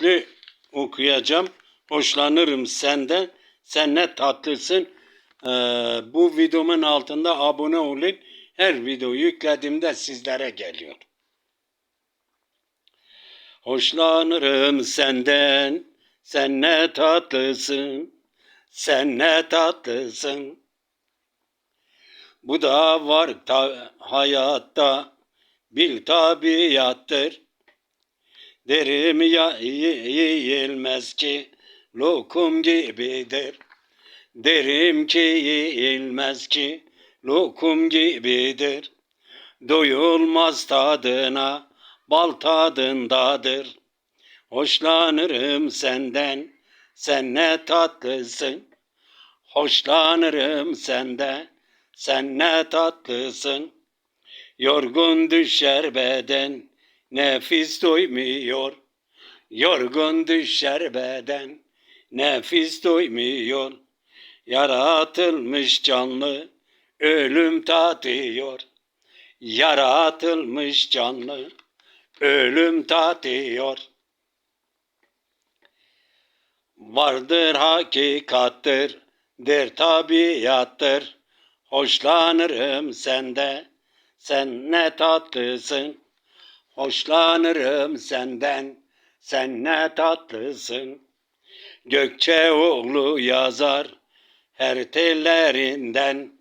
şekli okuyacağım. Hoşlanırım senden. Sen ne tatlısın. Ee, bu videomun altında abone olun. Her video yüklediğimde sizlere geliyor. Hoşlanırım senden. Sen ne tatlısın. Sen ne tatlısın. Bu da var ta hayatta bil tabiattır. Derim ya yiyilmez ki lokum gibidir. Derim ki yiyilmez ki lokum gibidir. Doyulmaz tadına bal tadındadır. Hoşlanırım senden, sen ne tatlısın. Hoşlanırım senden, sen ne tatlısın. Yorgun düşer beden, nefis doymuyor. Yorgun düşer beden, nefis doymuyor. Yaratılmış canlı, ölüm tatıyor. Yaratılmış canlı, ölüm tatıyor. Vardır hakikattır, der tabiattır. Hoşlanırım sende, sen ne tatlısın. Hoşlanırım senden, sen ne tatlısın. Gökçe oğlu yazar her tellerinden.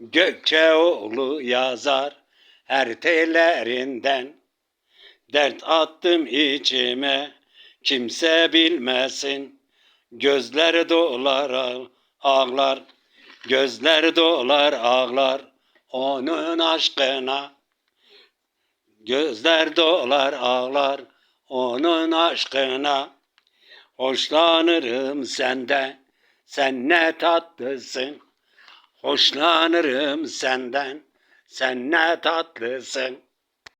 Gökçe oğlu yazar her tellerinden. Dert attım içime, kimse bilmesin. Gözler dolar ağlar, gözler dolar ağlar onun aşkına. Gözler dolar ağlar onun aşkına. Hoşlanırım senden, sen ne tatlısın. Hoşlanırım senden, sen ne tatlısın.